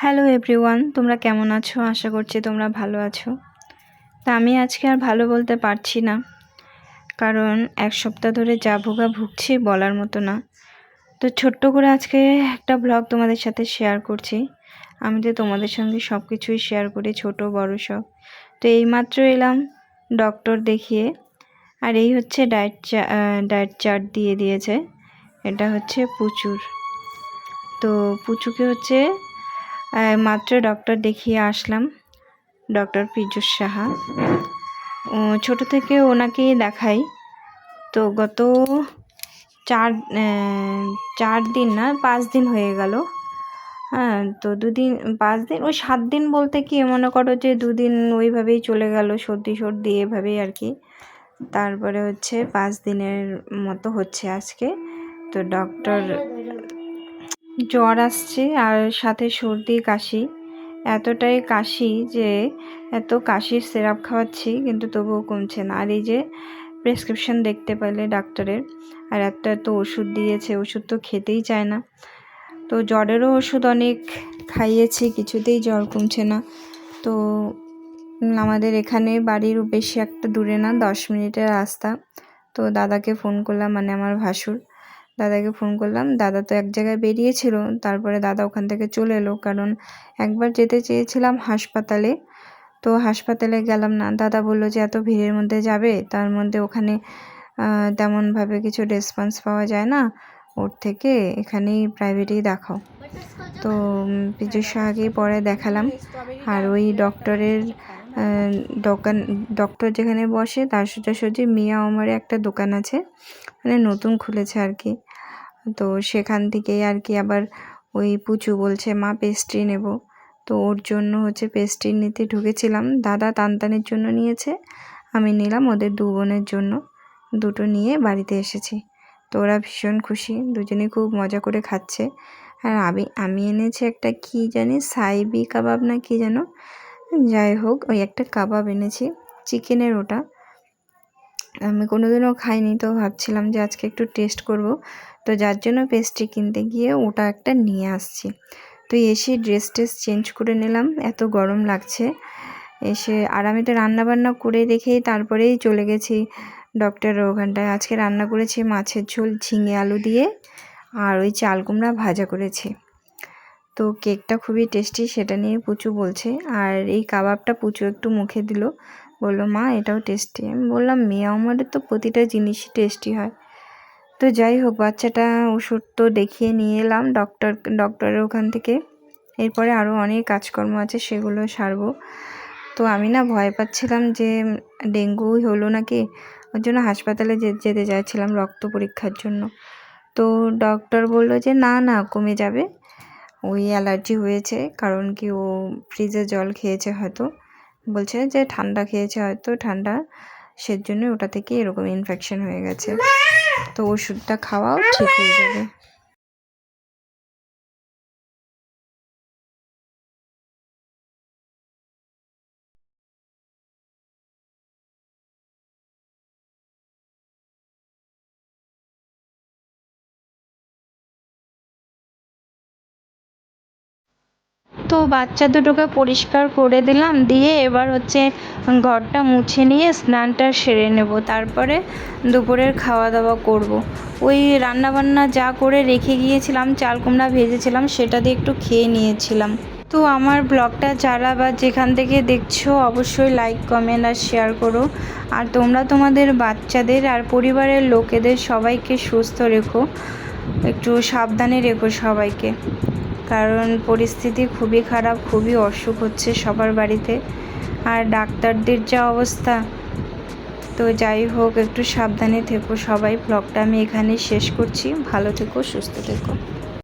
Hello everyone তোমরা কেমন আছো? আশা করছি তোমরা ভালো আছো। তা আমি আজকে আর ভালো বলতে পারছি না, কারণ এক সপ্তাহ ধরে যা ভোগা ভুগছি বলার মতো না। তো ছোট্ট করে আজকে একটা ব্লগ তোমাদের সাথে শেয়ার করছি। আমি তো তোমাদের সঙ্গে সব কিছুই শেয়ার করি, ছোট, বড় সব। তো এইমাত্র এলাম ডক্টর দেখিয়ে, আর এই হচ্ছে ডায়েট চা ডায়েট চার্ট দিয়ে দিয়েছে। এটা হচ্ছে প্রচুর তো পুচুকে হচ্ছে মাত্র ডক্টর দেখিয়ে আসলাম ডক্টর পীযুষ সাহা। ছোটো থেকে ওনাকেই দেখাই। তো গত চার চার দিন না, পাঁচ দিন হয়ে গেল। হ্যাঁ তো দুদিন, পাঁচ দিন, ওই সাত দিন বলতে কি, মনে করো যে দুদিন ওইভাবেই চলে গেল, সর্দি সর্দি এভাবেই আর কি। তারপরে হচ্ছে পাঁচ দিনের মতো হচ্ছে আজকে। তো ডক্টর জ্বর আসছে আর সাথে সর্দি, কাশি। এতটাই কাশি যে এত কাশির সিরাপ খাওয়াচ্ছি কিন্তু তবুও কমছে না। আর এই যে প্রেসক্রিপশন দেখতে পেলে ডাক্তারের, আর এত এত ওষুধ দিয়েছে, ওষুধ তো খেতেই চায় না। তো জ্বরেরও ওষুধ অনেক খাইয়েছি, কিছুতেই জ্বর কমছে না। তো আমাদের এখানে বাড়ির বেশি একটা দূরে না, দশ মিনিটের রাস্তা। তো দাদাকে ফোন করলাম মানে আমার ভাসুর। দাদাকে ফোন করলাম। দাদা তো এক জায়গায় বেরিয়েছিল, তারপরে দাদা ওখান থেকে চলে এলো। কারণ একবার যেতে চেয়েছিলাম হাসপাতালে, তো হাসপাতালে গেলাম না। দাদা বলল যে, এত ভিড়ের মধ্যে যাবে? তার মধ্যে ওখানে তেমনভাবে কিছু রেসপন্স পাওয়া যায় না। ওর থেকে এখানেই প্রাইভেটেই দেখাও। তো পিজু শাহকেই পরে দেখালাম। আর ওই ডক্টরের দোকান ডক্টর যেখানে বসে, তার সোজাসুজি মিয়া ওমারে একটা দোকান আছে। মানে নতুন খুলেছে আর কি। তো সেখান থেকেই আর কি আবার ওই পুচু বলছে, মা পেস্ট্রি নেব। তো ওর জন্য হচ্ছে পেস্ট্রি নিতে ঢুকেছিলাম। দাদা তানতানের জন্য নিয়েছে, আমি নিলাম ওদের দু বোনের জন্য। দুটো নিয়ে বাড়িতে এসেছি। তো ওরা ভীষণ খুশি দুজনে খুব মজা করে খাচ্ছে। আর আমি আমি এনেছি একটা কি জানি, সাইবি কাবাব না কি যেন? যাই হোক, ওই একটা কাবাব এনেছি, চিকেনের ওটা। আমি কোনোদিনও খাইনি, তো ভাবছিলাম যে আজকে একটু টেস্ট করব। তো যার জন্য পেস্ট্রি কিনতে গিয়ে ওটা একটা নিয়ে আসছি। তো এসে ড্রেস টেস চেঞ্জ করে নিলাম, এত গরম লাগছে। এসে আর আমি তো রান্নাবান্না করে রেখেই তারপরেই চলে গেছি ডক্টরের ওখানটায়। আজকে রান্না করেছি মাছের ঝোল, ঝিঙে আলু দিয়ে আর ওই চাল কুমড়া ভাজা করেছি। তো কেকটা খুবই টেস্টি সেটা নিয়ে পুচু বলছে। আর এই কাবাবটা পুচু একটু মুখে দিল। বলল, মা, এটাও টেস্টি আমি বললাম, মেয়ে আমাদের তো প্রতিটা জিনিসই টেস্টি হয়। তো যাই হোক, বাচ্চাটা ওষুধ তো দেখিয়ে নিয়ে এলাম ডক্টর ডক্টরের ওখান থেকে। এরপরে আরও অনেক কাজকর্ম আছে, সেগুলো সারবো। তো আমি না ভয় পাচ্ছিলাম যে ডেঙ্গু হলো নাকি, ওর জন্য হাসপাতালে যেতে চাইছিলাম রক্ত পরীক্ষার জন্য। তো ডক্টর বলল যে, না না, কমে যাবে। ওই অ্যালার্জি হয়েছে, কারণ কি ও ফ্রিজে জল খেয়েছে হয়তো। বলছে যে ঠান্ডা খেয়েছে হয়তো, ঠান্ডা সের জন্য ওটা থেকে এরকম ইনফেকশন হয়ে গেছে। তো ওষুধটা খাওয়াও ঠিক হয়ে যাবে। তো বাচ্চা দুটোকে পরিষ্কার করে দিলাম, দিয়ে এবার হচ্ছে ঘরটা মুছে নিয়ে স্নানটা সেরে নেব। তারপরে দুপুরের খাওয়া দাওয়া করব। ওই রান্নাবান্না যা করে রেখে গিয়েছিলাম, চাল কুমড়া ভেজেছিলাম, সেটা দিয়ে একটু খেয়ে নিয়েছিলাম। তো আমার ব্লগটা যারা বা যেখান থেকে দেখছ, অবশ্যই লাইক কমেন্ট আর শেয়ার করো। আর তোমরা তোমাদের বাচ্চাদের আর পরিবারের লোকেদের সবাইকে সুস্থ রেখো। একটু সাবধানে রেখো সবাইকে। কারণ পরিস্থিতি খুবই খারাপ, খুবই অসুখ হচ্ছে সবার বাড়িতে। আর ডাক্তারদের যা অবস্থা, তো যাই হোক, একটু সাবধানে থেকো সবাই। ব্লগটা আমি এখানে শেষ করছি। ভালো থেকো, সুস্থ থেকো।